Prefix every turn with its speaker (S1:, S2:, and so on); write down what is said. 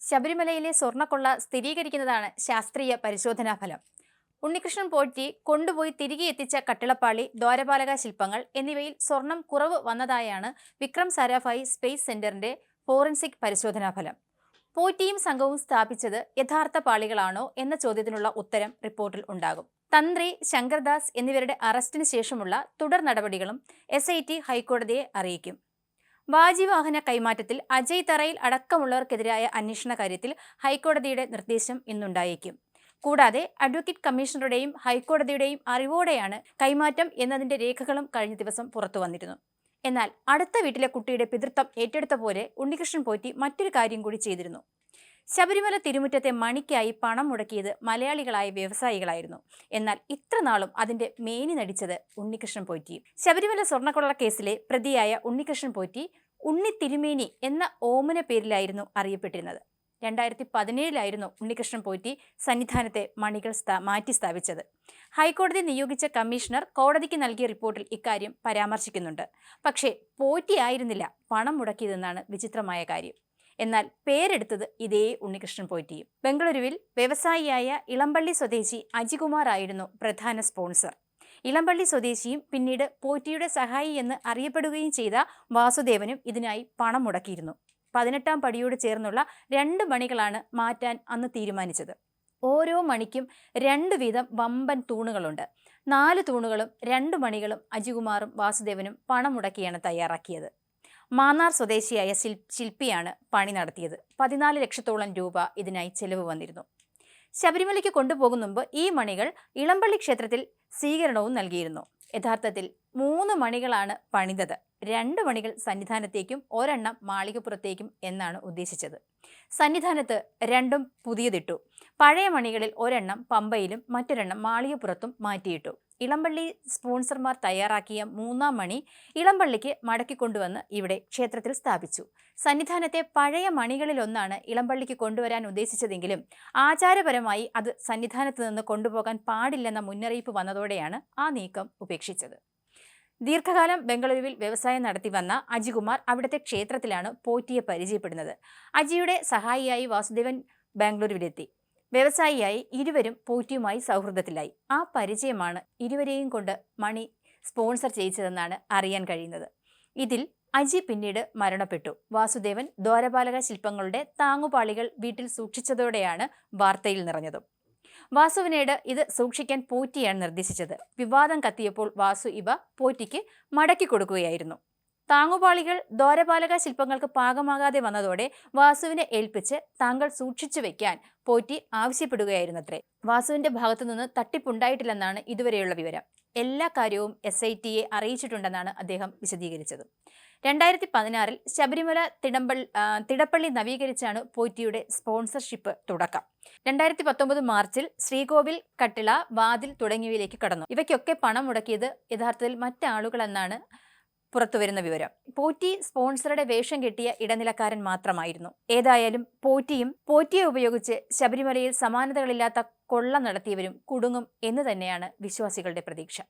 S1: ശബരിമലയിലെ സ്വർണക്കൊള്ള സ്ഥിരീകരിക്കുന്നതാണ് ശാസ്ത്രീയ പരിശോധനാ ഫലം. ഉണ്ണികൃഷ്ണൻ പോറ്റി കൊണ്ടുപോയി തിരികെ എത്തിച്ച കട്ടിളപ്പാളി ദ്വാരപാലക ശില്പങ്ങൾ എന്നിവയിൽ സ്വർണം കുറവ് വന്നതായാണ് വിക്രം സാരാഭായി സ്പേസ് സെന്ററിന്റെ ഫോറൻസിക് പരിശോധനാ ഫലം. പോറ്റിയും സംഘവും സ്ഥാപിച്ചത് യഥാർത്ഥ പാളികളാണോ എന്ന ചോദ്യത്തിനുള്ള ഉത്തരം റിപ്പോർട്ടിൽ ഉണ്ടാകും. തന്ത്രി ശങ്കർദാസ് എന്നിവരുടെ അറസ്റ്റിന് ശേഷമുള്ള തുടർ നടപടികളും എസ് ഐ ടി ഹൈക്കോടതിയെ അറിയിക്കും. വാജിവാഹന കൈമാറ്റത്തിൽ അജയ് തറയിൽ അടക്കമുള്ളവർക്കെതിരായ അന്വേഷണ കാര്യത്തിൽ ഹൈക്കോടതിയുടെ നിർദ്ദേശം ഇന്നുണ്ടായേക്കും. കൂടാതെ അഡ്വക്കേറ്റ് കമ്മീഷണറുടെയും ഹൈക്കോടതിയുടെയും അറിവോടെയാണ് കൈമാറ്റം എന്നതിന്റെ രേഖകളും കഴിഞ്ഞ ദിവസം പുറത്തു വന്നിരുന്നു. എന്നാൽ അടുത്ത വീട്ടിലെ കുട്ടിയുടെ പിതൃത്വം ഏറ്റെടുത്ത പോലെ ഉണ്ണികൃഷ്ണൻ പോറ്റി മറ്റൊരു കാര്യം കൂടി ചെയ്തിരുന്നു. ശബരിമല തിരുമുറ്റത്തെ മണിക്കായി പണം മുടക്കിയത് മലയാളികളായ വ്യവസായികളായിരുന്നു. എന്നാൽ ഇത്ര നാളും അതിന്റെ മേനി നടിച്ചത് ഉണ്ണികൃഷ്ണൻ പോറ്റി. ശബരിമല സ്വർണക്കൊള്ള കേസിലെ പ്രതിയായ ഉണ്ണികൃഷ്ണൻ പോറ്റി ഉണ്ണി തിരുമേനി എന്ന ഓമന പേരിലായിരുന്നു അറിയപ്പെട്ടിരുന്നത്. രണ്ടായിരത്തി പതിനേഴിലായിരുന്നു ഉണ്ണികൃഷ്ണൻ പോറ്റി സന്നിധാനത്തെ മണികൾ സ്ഥാ മാറ്റി സ്ഥാപിച്ചത്. ഹൈക്കോടതി നിയോഗിച്ച കമ്മീഷണർ കോടതിക്ക് നൽകിയ റിപ്പോർട്ടിൽ ഇക്കാര്യം പരാമർശിക്കുന്നുണ്ട്. പക്ഷേ പോറ്റി ആയിരുന്നില്ല പണം മുടക്കിയതെന്നാണ് വിചിത്രമായ കാര്യം. എന്നാൽ പേരെടുത്തത് ഇതേ ഉണ്ണികൃഷ്ണൻ പോറ്റിയും. ബംഗളൂരുവിൽ വ്യവസായിയായ ഇളമ്പള്ളി സ്വദേശി അജികുമാർ ആയിരുന്നു പ്രധാന സ്പോൺസർ. ഇളമ്പള്ളി സ്വദേശിയും പിന്നീട് പോറ്റിയുടെ സഹായി എന്ന് അറിയപ്പെടുകയും ചെയ്ത വാസുദേവനും ഇതിനായി പണം മുടക്കിയിരുന്നു. പതിനെട്ടാം പടിയോട് ചേർന്നുള്ള രണ്ട് മണികളാണ് മാറ്റാൻ അന്ന് തീരുമാനിച്ചത്. ഓരോ മണിക്കും രണ്ട് വീതം വമ്പൻ തൂണുകളുണ്ട്. നാല് തൂണുകളും രണ്ട് മണികളും അജികുമാറും വാസുദേവനും പണം മുടക്കിയാണ് തയ്യാറാക്കിയത്. മാന്നാർ സ്വദേശിയായ ശില്പിയാണ് പണി നടത്തിയത്. പതിനാല് ലക്ഷത്തോളം രൂപ ഇതിനായി ചെലവ് വന്നിരുന്നു. ശബരിമലയ്ക്ക് കൊണ്ടുപോകും മുമ്പ് ഈ മണികൾ ഇളമ്പള്ളി ക്ഷേത്രത്തിൽ സ്വീകരണവും നൽകിയിരുന്നു. യഥാർത്ഥത്തിൽ മൂന്ന് മണികളാണ് പണിതത്. രണ്ട് മണികൾ സന്നിധാനത്തേക്കും ഒരെണ്ണം മാളികപ്പുറത്തേക്കും എന്നാണ് ഉദ്ദേശിച്ചത്. സന്നിധാനത്ത് രണ്ടും പുതിയതിട്ടു. പഴയ മണികളിൽ ഒരെണ്ണം പമ്പയിലും മറ്റൊരെണ്ണം മാളികപ്പുറത്തും മാറ്റിയിട്ടു. ഇളമ്പള്ളി സ്പോൺസർമാർ തയ്യാറാക്കിയ മൂന്നാം മണി ഇളമ്പള്ളിക്ക് മടക്കിക്കൊണ്ടുവന്ന് ഇവിടെ ക്ഷേത്രത്തിൽ സ്ഥാപിച്ചു. സന്നിധാനത്തെ പഴയ മണികളിലൊന്നാണ് ഇളമ്പള്ളിക്ക് കൊണ്ടുവരാൻ ഉദ്ദേശിച്ചതെങ്കിലും ആചാരപരമായി അത് സന്നിധാനത്ത് നിന്ന് കൊണ്ടുപോകാൻ പാടില്ലെന്ന മുന്നറിയിപ്പ് വന്നതോടെയാണ് ആ നീക്കം ഉപേക്ഷിച്ചത് ദീർഘകാലം ബംഗളൂരുവിൽ വ്യവസായം നടത്തി വന്ന അജികുമാർ അവിടുത്തെ ക്ഷേത്രത്തിലാണ് പോറ്റിയെ പരിചയപ്പെടുന്നത്. അജിയുടെ സഹായിയായി വാസുദേവൻ ബാംഗ്ലൂരുവിലെത്തി വ്യവസായിയായി ഇരുവരും പോറ്റിയുമായി സൗഹൃദത്തിലായി. ആ പരിചയമാണ് ഇരുവരെയും കൊണ്ട് മണി സ്പോൺസർ ചെയ്യിച്ചതെന്നാണ് അറിയാൻ കഴിയുന്നത്. ഇതിൽ അജി പിന്നീട് മരണപ്പെട്ടു. വാസുദേവൻ ദ്വാരപാലക ശില്പങ്ങളുടെ താങ്ങുപാളികൾ വീട്ടിൽ സൂക്ഷിച്ചതോടെയാണ് വാർത്തയിൽ നിറഞ്ഞതും. വാസുവിനോട് ഇത് സൂക്ഷിക്കാൻ പോറ്റിയാണ് നിർദ്ദേശിച്ചത്. വിവാദം കത്തിയപ്പോൾ വാസു ഇവ പോറ്റിക്ക് മടക്കി കൊടുക്കുകയായിരുന്നു. താങ്ങുപാളികൾ ദോരപാലക ശില്പങ്ങൾക്ക് പാകമാകാതെ വന്നതോടെ വാസുവിനെ ഏൽപ്പിച്ച് താങ്കൾ സൂക്ഷിച്ചു വെക്കാൻ പോറ്റി ആവശ്യപ്പെടുകയായിരുന്നത്രേ. വാസുവിന്റെ ഭാഗത്തു നിന്ന് തട്ടിപ്പുണ്ടായിട്ടില്ലെന്നാണ് ഇതുവരെയുള്ള വിവരം. എല്ലാ കാര്യവും എസ് ഐ ടിയെ അറിയിച്ചിട്ടുണ്ടെന്നാണ് അദ്ദേഹം വിശദീകരിച്ചത്. രണ്ടായിരത്തി പതിനാറിൽ ശബരിമല തിടമ്പൾ തിടപ്പള്ളി നവീകരിച്ചാണ് പോറ്റിയുടെ സ്പോൺസർഷിപ്പ് തുടക്കം. രണ്ടായിരത്തി പത്തൊമ്പത് മാർച്ചിൽ ശ്രീകോവിൽ കട്ടിള വാതിൽ തുടങ്ങിയവയിലേക്ക് കടന്നു. ഇവയ്ക്കൊക്കെ പണം മുടക്കിയത് യഥാർത്ഥത്തിൽ മറ്റാളുകളെന്നാണ് പുറത്തുവരുന്ന വിവരം. പോറ്റി സ്പോൺസറുടെ വേഷം കെട്ടിയ ഇടനിലക്കാരൻ മാത്രമായിരുന്നു. ഏതായാലും പോറ്റിയും പോറ്റിയെ ഉപയോഗിച്ച് ശബരിമലയിൽ സമാനതകളില്ലാത്ത കൊള്ള നടത്തിയവരും കുടുങ്ങും എന്ന് തന്നെയാണ് വിശ്വാസികളുടെ പ്രതീക്ഷ.